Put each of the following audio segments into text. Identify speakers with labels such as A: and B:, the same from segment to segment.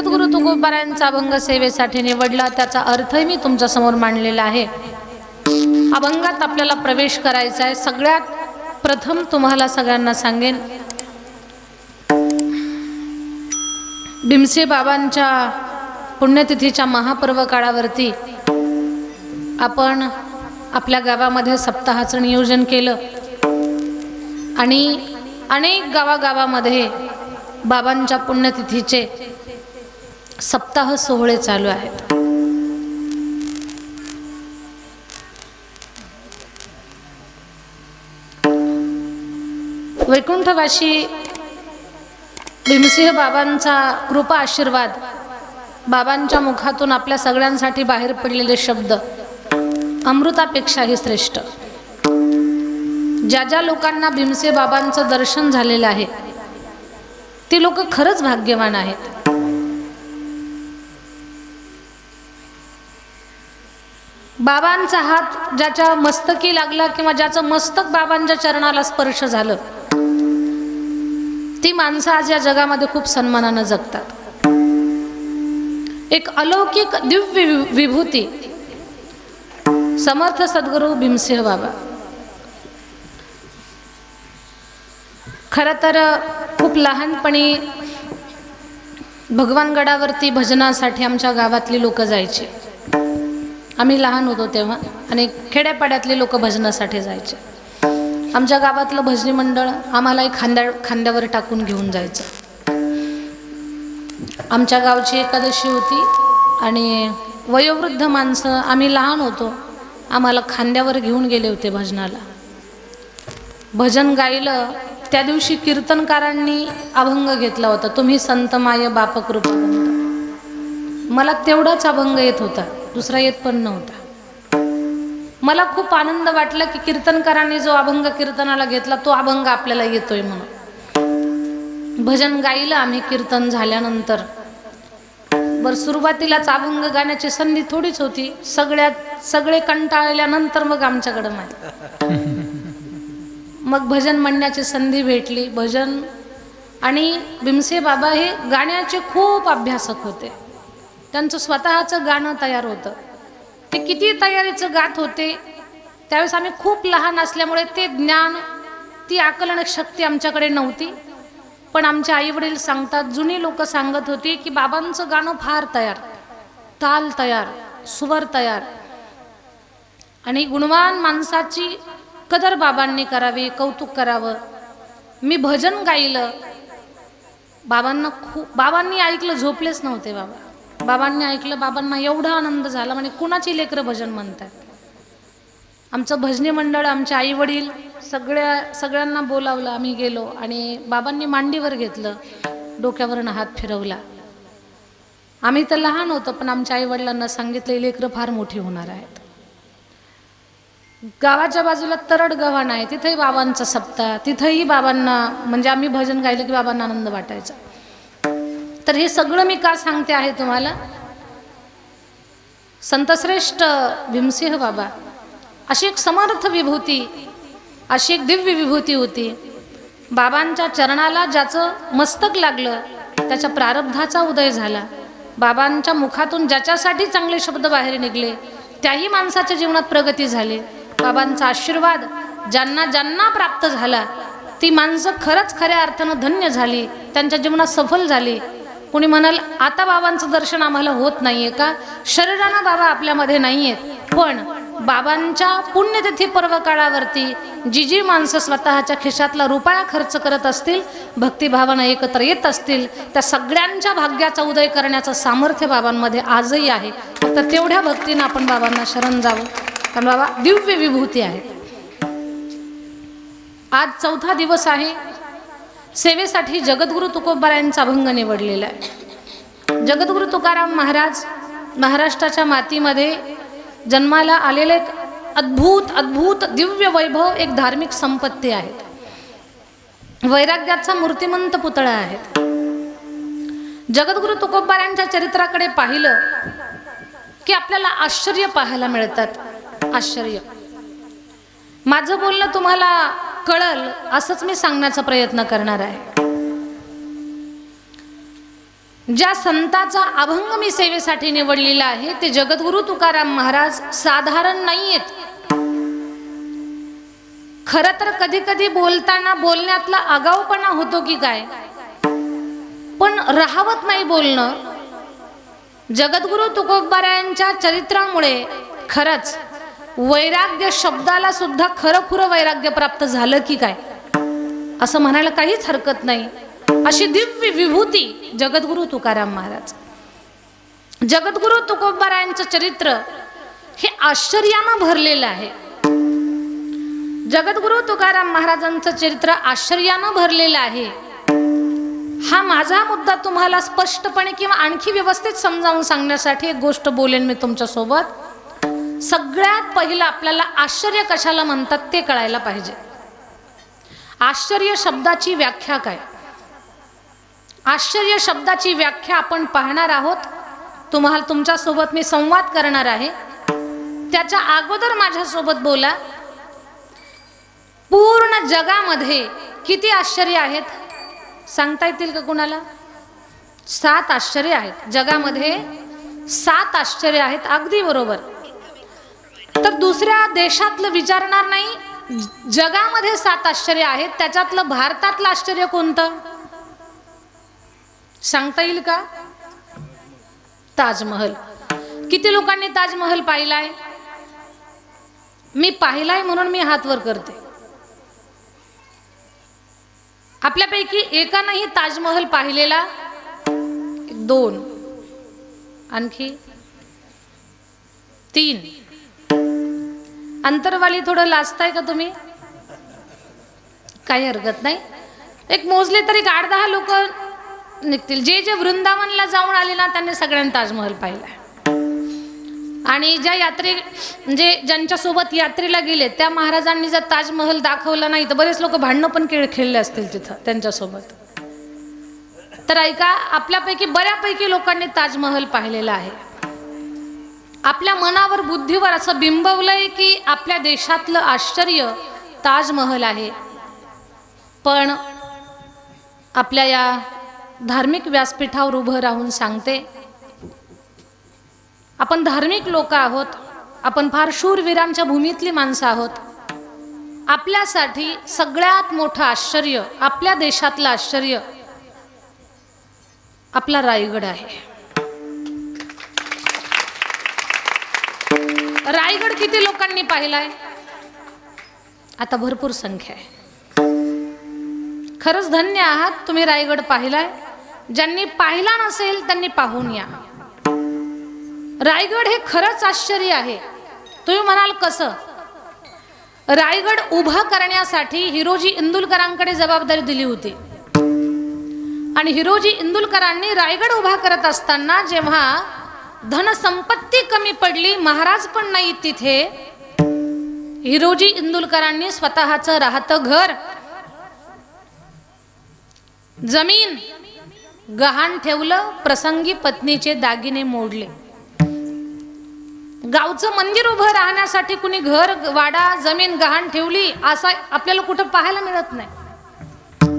A: जगद्गुरु तुकोबारायांचा अभंग सेवेसाठी निवडला त्याचा अर्थही मी तुमच्यासमोर मांडलेला आहे. अभंगात आपल्याला प्रवेश करायचा आहे. सगळ्यात प्रथम तुम्हाला सगळ्यांना सांगेन भीमसे बाबांच्या पुण्यतिथीच्या महापर्व काळावरती आपण आपल्या गावामध्ये सप्ताहाचं नियोजन केलं. आणि अनेक गावागावामध्ये बाबांच्या पुण्यतिथीचे सप्ताह सोहळे चालू आहेत. वैकुंठवाशी भीमसिंह बाबांचा कृपा आशीर्वाद बाबांच्या मुखातून आपल्या सगळ्यांसाठी बाहेर पडलेले शब्द अमृतापेक्षाही श्रेष्ठ. ज्या ज्या लोकांना भीमसे बाबांचं दर्शन झालेलं आहे ती लोक खरंच भाग्यवान आहेत. बाबांचा हात ज्याच्या मस्तकी लागला किंवा ज्याचं मस्तक बाबांच्या चरणाला स्पर्श झालं ती माणसं आज या जगामध्ये खूप सन्मानानं जगतात. एक अलौकिक दिव्य विभूती. समर्थ सद्गुरू भीमसिंह बाबा. खरं तर खूप लहानपणी भगवानगडावरती भजनासाठी आमच्या गावातली लोक जायची. आम्ही लहान होतो तेव्हा आणि खेड्यापाड्यातले लोक भजनासाठी जायचे. आमच्या गावातलं भजनी मंडळ आम्हालाही खांद्या खांद्यावर टाकून घेऊन जायचं. आमच्या गावची एकादशी होती आणि वयोवृद्ध माणसं आम्ही लहान होतो आम्हाला खांद्यावर घेऊन गेले होते भजनाला. भजन गायलं त्या दिवशी कीर्तनकारांनी अभंग घेतला होता तुम्ही संत माय बाप कृपा मला तेवढाच अभंग येत होता. दुसरा येत पण नव्हता. मला खूप आनंद वाटला की कीर्तनकारांनी जो अभंग कीर्तनाला घेतला तो अभंग आपल्याला येतोय म्हणून. भजन गायलं आम्ही कीर्तन झाल्यानंतर. बर सुरुवातीलाच अभंग गाण्याची संधी थोडीच होती. सगळ्यात सगळे कंटाळल्यानंतर मग आमच्याकडं माहिती मग भजन म्हणण्याची संधी भेटली. भजन आणि भीमसे बाबा हे गाण्याचे खूप अभ्यासक होते. त्यांचं स्वतःचं गाणं तयार होतं. ते किती तयारीचं गात होते त्यावेळेस आम्ही खूप लहान असल्यामुळे ते ज्ञान ती आकलन शक्ती आमच्याकडे नव्हती. पण आमचे आईवडील सांगतात जुनी लोक सांगत होती की बाबांचं गाणं फार तयार ताल तयार सुवर तयार. आणि गुणवान माणसाची कदर बाबांनी करावी कौतुक करावं. मी भजन गायलं. बाबांना खूप बाबांनी ऐकलं झोपलेच नव्हते बाबा. बाबांनी ऐकलं बाबांना एवढा आनंद झाला. म्हणजे कुणाची लेकरं भजन म्हणतात? आमचं भजनी मंडळ आमचे आई वडील सगळ्या सगळ्यांना बोलावलं. आम्ही गेलो आणि बाबांनी मांडीवर घेतलं डोक्यावरनं हात फिरवला. आम्ही तर लहान होतो पण आमच्या आई वडिलांना सांगितलं लेकरं फार मोठी होणार आहेत. गावाच्या बाजूला तरड गव्हाण आहे. तिथेही बाबांचा सप्ताह तिथंही बाबांना म्हणजे आम्ही भजन गायलं की बाबांना आनंद वाटायचा. तर हे सगळं मी का सांगते आहे तुम्हाला? संतश्रेष्ठ भीमसिंह बाबा अशी एक समर्थ विभूती अशी एक दिव्य विभूती होती. बाबांच्या चरणाला ज्याचं मस्तक लागलं त्याच्या प्रारब्धाचा उदय झाला. बाबांच्या मुखातून ज्याच्यासाठी चांगले शब्द बाहेर निघले त्याही माणसाच्या जीवनात प्रगती झाली. बाबांचा आशीर्वाद ज्यांना ज्यांना प्राप्त झाला ती माणसं खरंच खऱ्या अर्थानं धन्य झाली त्यांच्या जीवनात सफल झाली. कुणी म्हणाल आता बाबांचं दर्शन आम्हाला होत नाहीये का? शरीरानं बाबा आपल्यामध्ये नाही आहेत पण बाबांच्या पुण्यतिथी पर्व काळावरती जी जी माणसं स्वतःच्या खिशातला रुपया खर्च करत असतील भक्तिभावानं एकत्र येत असतील त्या सगळ्यांच्या भाग्याचा उदय करण्याचं सामर्थ्य बाबांमध्ये आजही आहे. तर तेवढ्या भक्तीनं आपण बाबांना शरण जावं. कारण बाबा दिव्य विभूती आहेत. आज चौथा दिवस आहे. सेवेसाठी जगद्गुरु तुकोबारायांचा अभंग निवडलेला आहे. जगद्गुरु तुकाराम महाराज महाराष्ट्राच्या मातीमध्ये जन्माला आलेले एक अद्भुत अद्भुत दिव्य वैभव एक धार्मिक संपत्ती आहे वैराग्याचा मूर्तिमंत पुतळा आहेत. जगद्गुरु तुकोबारायांच्या चरित्राकडे पाहिलं की आपल्याला आश्चर्य पाहायला मिळतात. आश्चर्य. माझं बोलणं तुम्हाला कळल असंच मी सांगण्याचा प्रयत्न करणार आहे. ज्या संताचा अभंग मी सेवेसाठी निवडलेला आहे ते जगद्गुरु तुकाराम महाराज साधारण नाही आहेत खरं तर कधी कधी बोलताना बोलण्यातला आगाऊपणा होतो की काय? पण राहावत नाही बोलणं. जगद्गुरु तुकोबारायांच्या चरित्रामुळे खरंच वैराग्य शब्दाला सुद्धा खरं खुरं वैराग्य प्राप्त झालं की काय? असं म्हणायला काहीच हरकत नाही. अशी दिव्य विभूती जगद्गुरु तुकाराम महाराज. जगद्गुरु तुकोबारायांचं चरित्र हे आश्चर्यानं भरलेलं आहे. जगद्गुरु तुकाराम महाराजांचं चरित्र आश्चर्यानं भरलेलं आहे. हा माझा मुद्दा तुम्हाला स्पष्टपणे किंवा आणखी व्यवस्थित समजावून सांगण्यासाठी एक गोष्ट बोलेन मी तुमच्यासोबत. सगळ्यात पहिलं आपल्याला आश्चर्य कशाला म्हणतात ते कळायला पाहिजे. आश्चर्य शब्दाची व्याख्या काय? आश्चर्य शब्दाची व्याख्या आपण पाहणार आहोत. तुम्हाला तुमच्यासोबत मी संवाद करणार आहे. त्याच्या अगोदर माझ्यासोबत बोला. पूर्ण जगामध्ये किती आश्चर्य आहेत? सांगता येतील का कुणाला? सात आश्चर्य आहेत. जगामध्ये सात आश्चर्य आहेत. अगदी बरोबर. तर दुसऱ्या देशातलं विचारणार नाही. जगामध्ये सात आश्चर्य आहेत त्याच्यातलं भारतातलं आश्चर्य कोणतं? सांगता येईल का? ताजमहल. किती लोकांनी ताजमहल पाहिलाय? मी पाहिलाय म्हणून मी हात वर करते. आपल्यापैकी एकानंही ताजमहल पाहिलेला दोन आणखी तीन. अंतरवाली थोडं लाजताय का तुम्ही? काही हरकत नाही. एक मोजले तरी एक आठ दहा लोक निघतील. जे जे वृंदावनला जाऊन आले ना त्यांनी सगळ्यांनी ताजमहल पाहिला. आणि ज्या यात्रे म्हणजे ज्यांच्यासोबत यात्रेला गेले त्या महाराजांनी जर ताजमहल दाखवला नाही तर बरेच लोक भांडणं पण खेळ खेळले असतील तिथं त्यांच्यासोबत. तर ऐका आपल्यापैकी बऱ्यापैकी लोकांनी ताजमहल पाहिलेला आहे. आपल्या मनावर बुद्धीवर असं बिंबवलंय की आपल्या देशातलं आश्चर्य ताजमहल आहे. पण आपल्या या धार्मिक व्यासपीठावर उभं राहून सांगते आपण धार्मिक लोक आहोत आपण फार शूरवीरांच्या भूमीतली माणसं आहोत. आपल्यासाठी सगळ्यात मोठं आश्चर्य आपल्या देशातलं आश्चर्य आपला रायगड आहे. रायगड किती लोकांनी पाहिलाय? आता भरपूर संख्या आहे. खरंच धन्य आहात तुम्ही रायगड पाहिलाय. ज्यांनी पाहिला नसेल त्यांनी पाहून या. रायगड हे खरंच आश्चर्य आहे. तुम्ही म्हणाल कसं? रायगड उभा करण्यासाठी हिरोजी इंदुलकरांकडे जबाबदारी दिली होती. आणि हिरोजी इंदुलकरांनी रायगड उभा करत असताना जेव्हा धनसंपत्ती कमी पडली महाराज पण नाही तिथे. हिरोजी इंदुलकरांनी स्वतःचं राहतं घर. जमीन गहाण ठेवलं प्रसंगी पत्नीचे दागिने मोडले. गावचं मंदिर उभं राहण्यासाठी कुणी घर वाडा जमीन गहाण ठेवली असा आपल्याला कुठं पाहायला मिळत नाही.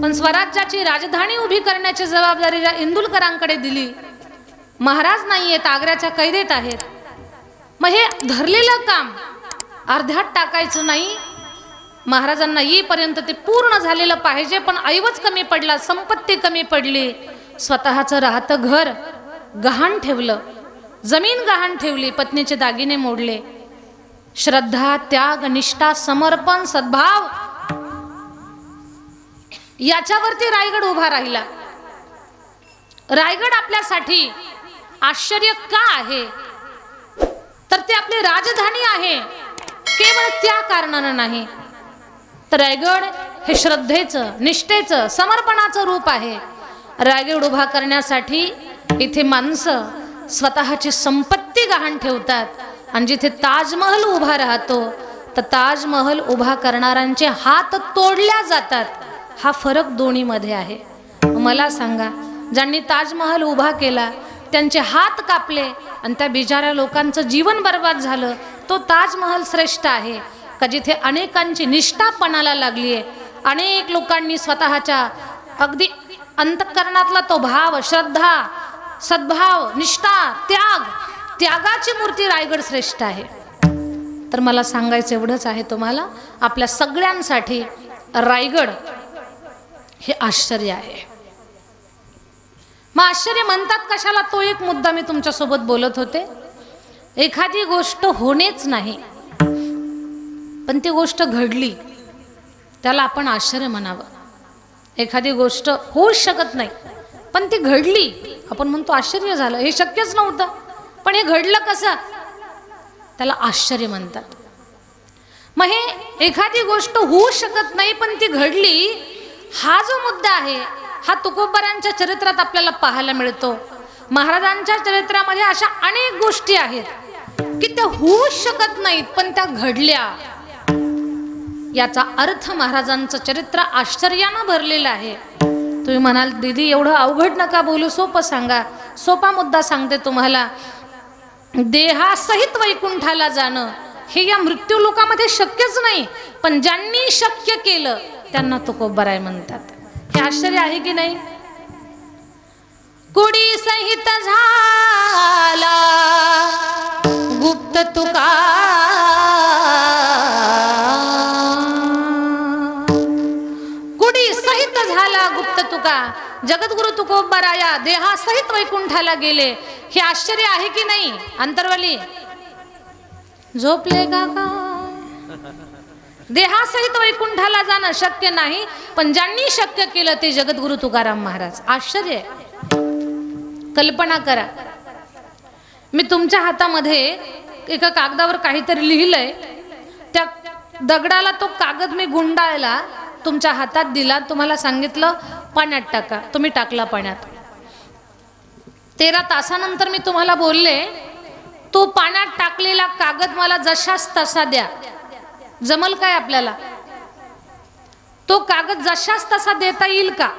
A: पण स्वराज्याची राजधानी उभी करण्याची जबाबदारी इंदुलकरांकडे दिली. महाराज नाही आहेत आग्र्याच्या कैदेत आहेत. मग हे धरलेलं काम अर्ध्यात टाकायचं नाही. महाराजांना येईपर्यंत ते पूर्ण झालेलं पाहिजे पण ऐवज कमी पडला संपत्ती कमी पडली. स्वतःचं राहतं घर गहाण ठेवलं जमीन गहाण ठेवली पत्नीचे दागिने मोडले. श्रद्धा त्याग निष्ठा समर्पण सद्भाव. याच्यावरती रायगड उभा राहिला. रायगड आपल्यासाठी आश्चर्य का आहे? तर ते आपली राजधानी आहे. केवळ त्या कारणानं नाही. तर रायगड हे श्रद्धेचं निष्ठेचं समर्पणाचं रूप आहे. रायगड उभा करण्यासाठी इथे माणसं स्वतःची संपत्ती गहाण ठेवतात. आणि जिथे ताजमहल उभा राहतो तर ताजमहल उभा करणाऱ्यांचे हात तोडल्या जातात. हा फरक दोन्हीमध्ये आहे. मला सांगा ज्यांनी ताजमहल उभा केला त्यांचे हात कापले आणि त्या बिचाऱ्या लोकांचं जीवन बर्बाद झालं. तो ताजमहल श्रेष्ठ आहे. का जिथे अनेकांची निष्ठा पणाला लागली आहे. अनेक लोकांनी स्वतःच्या अगदी अंतकरणातला तो भाव श्रद्धा सद्भाव निष्ठा त्याग त्यागाची मूर्ती रायगड श्रेष्ठ आहे. तर मला सांगायचं एवढंच आहे तुम्हाला आपल्या सगळ्यांसाठी रायगड हे आश्चर्य आहे. मग आश्चर्य म्हणतात कशाला तो एक मुद्दा मी तुमच्यासोबत बोलत होते? एखादी गोष्ट होणेच नाही पण ती गोष्ट घडली त्याला आपण आश्चर्य म्हणावं. एखादी गोष्ट होऊच शकत नाही पण ती घडली आपण म्हणतो आश्चर्य झालं. हे शक्यच नव्हतं पण हे घडलं कसं? त्याला आश्चर्य म्हणतात. मग हे एखादी गोष्ट होऊ शकत नाही पण ती घडली हा जो मुद्दा आहे हा तुकोबरांच्या चरित्रात आपल्याला पाहायला मिळतो. महाराजांच्या चरित्रामध्ये अशा अनेक गोष्टी आहेत की त्या होऊ शकत नाहीत पण त्या घडल्या. याचा अर्थ महाराजांचं चरित्र आश्चर्यानं भरलेलं आहे. तुम्ही म्हणाल दीदी एवढं अवघड नका बोलू सोपं सांगा. सोपा मुद्दा सांगते तुम्हाला. देहासहित वैकुंठाला जाणं हे या मृत्यू लोकामध्ये शक्यच नाही पण ज्यांनी शक्य केलं त्यांना तुकोबराय म्हणतात. हे आश्चर्य आहे की नाही? कुडी सहित झाला गुप्त तुका. कुडी सहित झाला गुप्त तुका. जगद्गुरु तुकोबराया देहासहित वैकुंठाला गेले. हे आश्चर्य आहे की नाही? अंतरवाली. झोपले का देहासहित वैकुंठाला जाणं शक्य नाही पण ज्यांनी शक्य केलं ते जगद्गुरु तुकाराम महाराज. आश्चर्य आहे. कल्पना करा. मी तुमच्या हातामध्ये एका कागदावर काहीतरी लिहिलंय. त्या दगडाला तो कागद मी गुंडाळला तुमच्या हातात दिला तुम्हाला सांगितलं पाण्यात टाका. तुम्ही टाकला पाण्यात. तेरा तासानंतर मी तुम्हाला बोलले तो पाण्यात टाकलेला कागद मला जशाच तसा द्या. जमल काय आपल्याला? तो कागद जशाच तसा देता येईल का?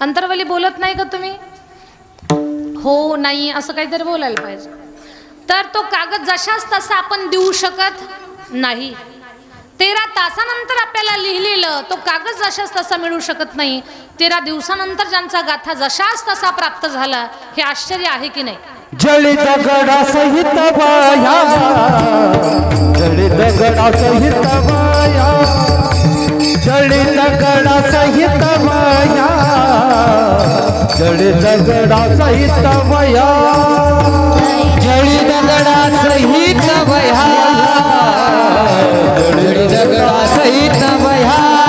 A: अंतरवली बोलत नाही का तुम्ही? हो नाही असं काहीतरी बोलायला पाहिजे. तर तो कागद जशाच तसा आपण देऊ शकत नाही. तेरा तासानंतर आपल्याला लिहिलेलं तो कागद जशाच तसा मिळू शकत नाही. तेरा दिवसानंतर ज्यांचा गाथा जशाच तसा प्राप्त झाला हे आश्चर्य आहे की नाही?
B: जळी दगडा सहित बाया जळी दगडा सहित बाया जळी दगडा सहित बाया जळी दगडा सहित बाया जळी दगडा सहित बाया जळी दगडा सहित बाया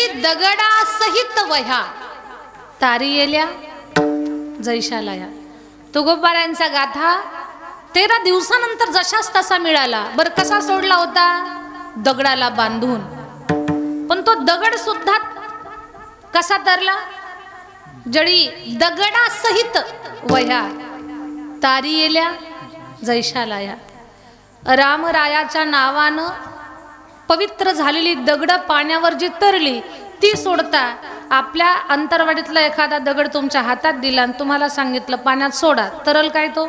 B: तरी
A: दगडा सहित वह्या. तारी येल्या जैशाला या. तुगोबाऱ्यांचा गाथा तेरा दिवसानंतर जशाच तसा मिळाला. बर कसा सोडला होता? दगडाला बांधून. पण तो दगड सुद्धा कसा तरला? जडी दगडा सहित वह्या. तारी येल्या जैशाला या. रामरायाच्या नावानं पवित्र झालेली दगड पाण्यावर जी तरली ती सोडता आपल्या अंतरवाडीतला एखादा दगड तुमच्या हातात दिला आणि तुम्हाला सांगितलं पाण्यात सोडा. तरल काय तो?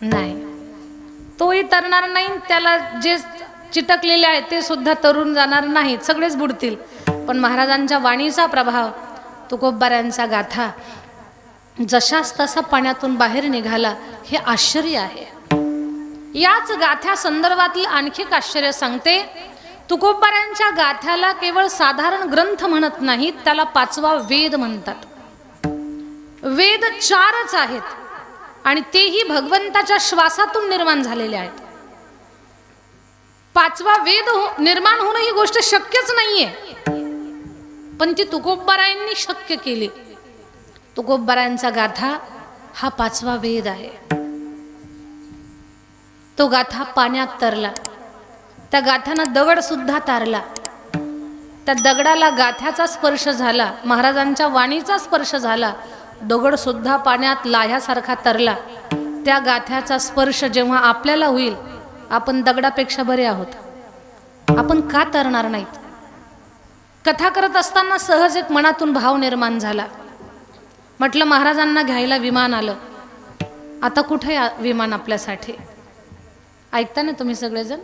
A: नाही. तोही तरणार नाही त्याला जे चिटकलेले आहे ते सुद्धा तरुण जाणार नाहीत. सगळेच बुडतील. पण महाराजांच्या वाणीचा प्रभाव तुकोबाऱ्यांचा गाथा जशाच तसा पाण्यातून बाहेर निघाला हे आश्चर्य आहे. याच गाथ्या संदर्भातील आणखी एक आश्चर्य सांगते. तुकोबाऱ्यांच्या गाथ्याला केवळ साधारण ग्रंथ म्हणत नाहीत त्याला पाचवा वेद म्हणतात. वेद चारच आहेत आणि तेही भगवंताच्या श्वासातून निर्माण झालेले आहेत. पाचवा वेद हो- निर्माण होणं ही गोष्ट शक्यच नाहीये. पण ती तुकोबारायांनी शक्य केली. तुकोबारायांचा गाथा हा पाचवा वेद आहे. तो गाथा पाण्यात तरला. त्या गाथ्यानं दगडसुद्धा तारला. त्या दगडाला गाथ्याचा स्पर्श झाला महाराजांच्या वाणीचा स्पर्श झाला दगडसुद्धा पाण्यात लाह्यासारखा तरला. त्या गाथ्याचा स्पर्श जेव्हा आपल्याला होईल आपण दगडापेक्षा बरे आहोत. आपण का तरणार नाहीत? कथा करत असताना सहज एक मनातून भाव निर्माण झाला. म्हटलं महाराजांना घ्यायला विमान आलं. आता कुठे विमान आपल्यासाठी? ऐकता ना तुम्ही सगळेजण?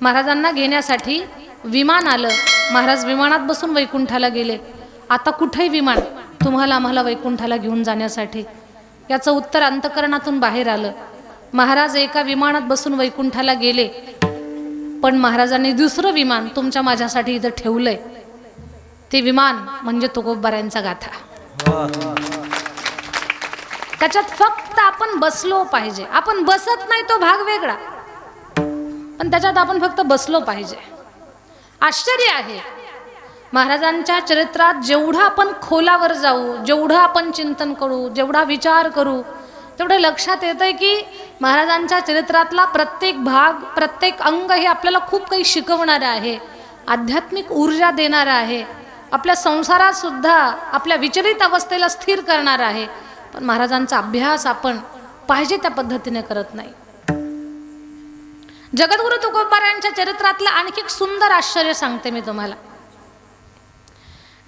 A: महाराजांना घेण्यासाठी विमान आलं. महाराज विमानात बसून वैकुंठाला गेले. आता कुठेही विमान तुम्हाला आम्हाला वैकुंठाला घेऊन जाण्यासाठी? याचं उत्तर अंतकरणातून बाहेर आलं. महाराज एका विमानात बसून वैकुंठाला गेले. पण महाराजांनी दुसरं विमान तुमच्या माझ्यासाठी इथं ठेवलंय. ते विमान म्हणजे तुकोबाऱ्यांचा गाथा. त्याच्यात फक्त आपण बसलो पाहिजे. आपण बसत नाही तो भाग वेगळा. पण त्याच्यात आपण फक्त बसलो पाहिजे. आश्चर्य आहे. महाराजांच्या चरित्रात जेवढं आपण खोलावर जाऊ जेवढं आपण चिंतन करू जेवढा विचार करू तेवढं लक्षात येतंय की महाराजांच्या चरित्रातला प्रत्येक भाग प्रत्येक अंग हे आपल्याला खूप काही शिकवणारं आहे. आध्यात्मिक ऊर्जा देणारं आहे. आपल्या संसारात सुद्धा आपल्या विचलित अवस्थेला स्थिर करणार आहे. पण महाराजांचा अभ्यास आपण पाहिजे त्या पद्धतीने करत नाही. जगद्गुरु तुकोबारायांच्या चरित्रातलं आणखी एक सुंदर आश्चर्य सांगते मी तुम्हाला.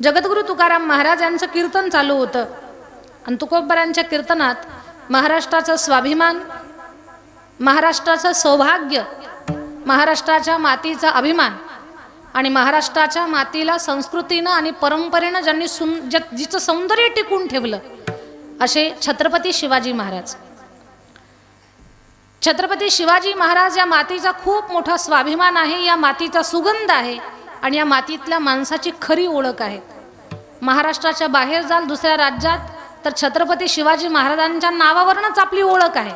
A: जगद्गुरु तुकाराम महाराज यांचं कीर्तन चालू होतं. आणि तुकोबारायांच्या कीर्तनात महाराष्ट्राचा स्वाभिमान महाराष्ट्राचं सौभाग्य महाराष्ट्राच्या मातीचा अभिमान आणि महाराष्ट्राच्या मातीला संस्कृतीनं आणि परंपरेनं ज्यांनी सुं ज्या जिचं सौंदर्य टिकून ठेवलं असे छत्रपती शिवाजी महाराज. छत्रपती शिवाजी महाराज या मातीचा खूप मोठा स्वाभिमान आहे या मातीचा सुगंध आहे आणि या मातीतल्या माणसाची खरी ओळख आहे. महाराष्ट्राच्या बाहेर जाल दुसऱ्या राज्यात तर छत्रपती शिवाजी महाराजांच्या नावावरूनच आपली ओळख आहे.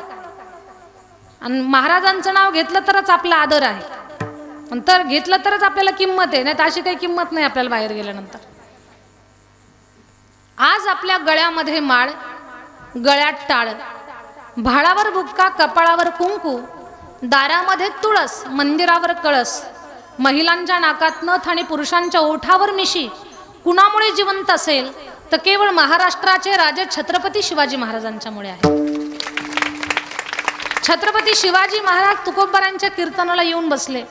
A: आणि महाराजांचं नाव घेतलं तरच आपला आदर आहे. नंतर तर घेतलं तरच आपल्याला किंमत आहे नाही तर अशी काही किंमत नाही आपल्याला बाहेर गेल्यानंतर. आज आपल्या गळ्यामध्ये माळ गळ्यात टाळ. भाळावर बुक्का कपाळावर कुंकू दारामध्ये तुळस मंदिरावर कळस महिलांच्या नाकात नथ आणि पुरुषांच्या ओठावर मिशी कुणामुळे जिवंत असेल तर केवळ महाराष्ट्राचे राजे छत्रपती शिवाजी महाराजांच्यामुळे आहे. छत्रपती शिवाजी महाराज तुकोबारांच्या कीर्तनाला येऊन बसले.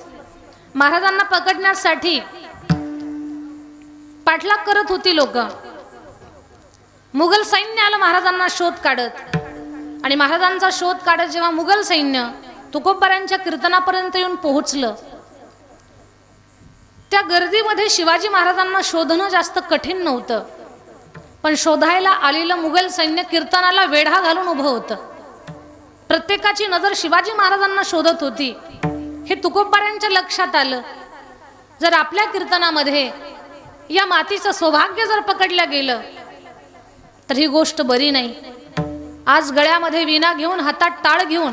A: महाराजांना पकडण्यासाठी पाठलाग करत होती लोक. मुघल सैन्य आलं महाराजांना शोध काढत आणि महाराजांचा शोध काढत जेव्हा मुघल सैन्य तुकोबारांच्या कीर्तनापर्यंत येऊन पोहोचलं त्या गर्दीमध्ये शिवाजी महाराजांना शोधणं जास्त कठीण नव्हतं. पण शोधायला आलेलं मुघल सैन्य कीर्तनाला वेढा घालून उभं होतं. प्रत्येकाची नजर शिवाजी महाराजांना शोधत होती. हे तुकोबारांच्या लक्षात आलं. जर आपल्या कीर्तनामध्ये या मातीचं सौभाग्य जर पकडलं गेलं तर ही गोष्ट बरी नाही. आज गळ्यामध्ये विना घेऊन हातात टाळ घेऊन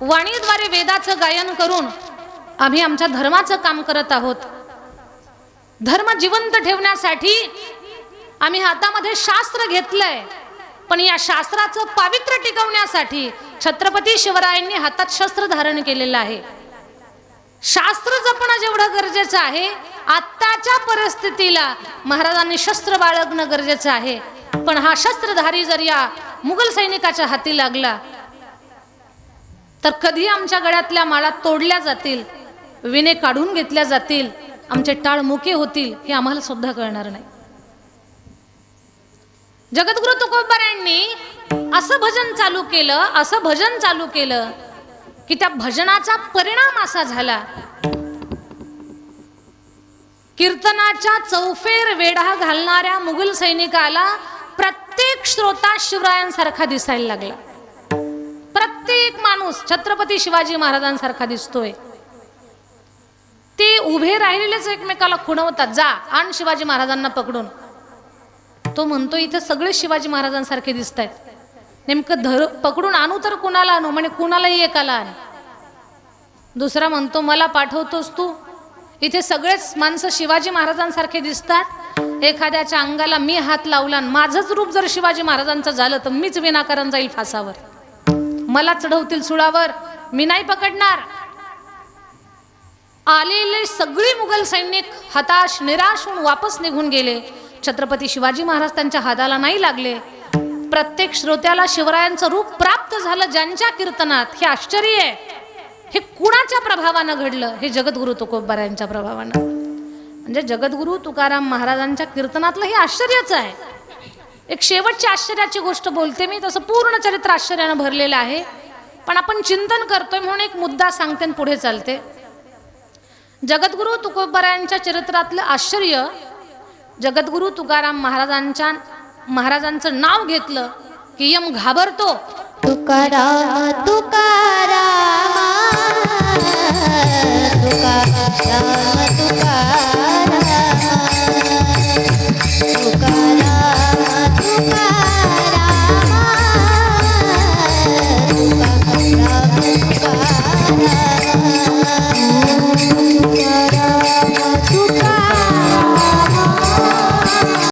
A: वाणीद्वारे वेदाचं गायन करून आम्ही आमच्या धर्माचं काम करत आहोत. धर्म जिवंत ठेवण्यासाठी आम्ही हातामध्ये शास्त्र घेतलंय. पण या शास्त्राचं पावित्र्य टिकवण्यासाठी छत्रपती शिवरायांनी हातात शस्त्र धारण केलेलं आहे. शास्त्र जपणं जेवढं गरजेचं आहे आत्ताच्या परिस्थितीला महाराजांनी शस्त्र बाळगणं गरजेचं आहे. पण हा शस्त्रधारी जर या मुघल सैनिकाच्या हाती लागला. तर कधी आमच्या गळ्यातल्या माळा तोडल्या जातील? विणे काढून घेतल्या जातील? आमचे टाळ मुके होतील? हे आम्हाला सुद्धा कळणार नाही. जगद्गुरु तुकोबारायांनी असं भजन चालू केलं असं भजन चालू केलं की त्या भजनाचा परिणाम असा झाला. कीर्तनाच्या चौफेर वेढा घालणाऱ्या मुघल सैनिकाला प्रत्येक प्रत्येक श्रोता शिवरायांसारखा दिसायला लागला. प्रत्येक माणूस छत्रपती शिवाजी महाराजांसारखा दिसतोय. ते उभे राहिलेलेच एकमेकाला खुणवतात जा आण शिवाजी महाराजांना पकडून. तो म्हणतो इथे सगळे शिवाजी महाराजांसारखे दिसत आहेत नेमकं धर पकडून आणू तर कुणाला आणू? म्हणे कुणालाही एकाला आण. दुसरा म्हणतो मला पाठवतोस तू? इथे सगळेच माणसं शिवाजी महाराजांसारखे दिसतात. एखाद्याच्या अंगाला मी हात लावला आणि माझंच रूप जर शिवाजी महाराजांचं झालं तर मीच विनाकारण जाईल फासावर. मला चढवतील सुळावर मी नाही पकडणार. आलेले सगळे मुघल सैनिक हताश निराश होऊन वापस निघून गेले. छत्रपती शिवाजी महाराज त्यांच्या हाताला नाही लागले. प्रत्येक श्रोत्याला शिवरायांचं रूप प्राप्त झालं ज्यांच्या कीर्तनात. हे आश्चर्य आहे. हे कुणाच्या प्रभावानं घडलं? हे जगद्गुरु तुकोबारायांच्या प्रभावानं. म्हणजे जगद्गुरु तुकाराम महाराजांच्या कीर्तनातलं हे आश्चर्यच आहे. एक शेवटची आश्चर्याची गोष्ट बोलते मी तसं पूर्ण चरित्र आश्चर्यानं भरलेलं आहे. पण आपण चिंतन करतोय म्हणून एक मुद्दा सांगते आणि पुढे चालते. जगद्गुरु तुकोबारायांच्या चरित्रातलं आश्चर्य जगद्गुरु तुकाराम महाराजांच्या महाराजांचं नाव घेतलं की यम घाबरतो.
C: तुकाराम तुकाराम तुकाराम तुकाराम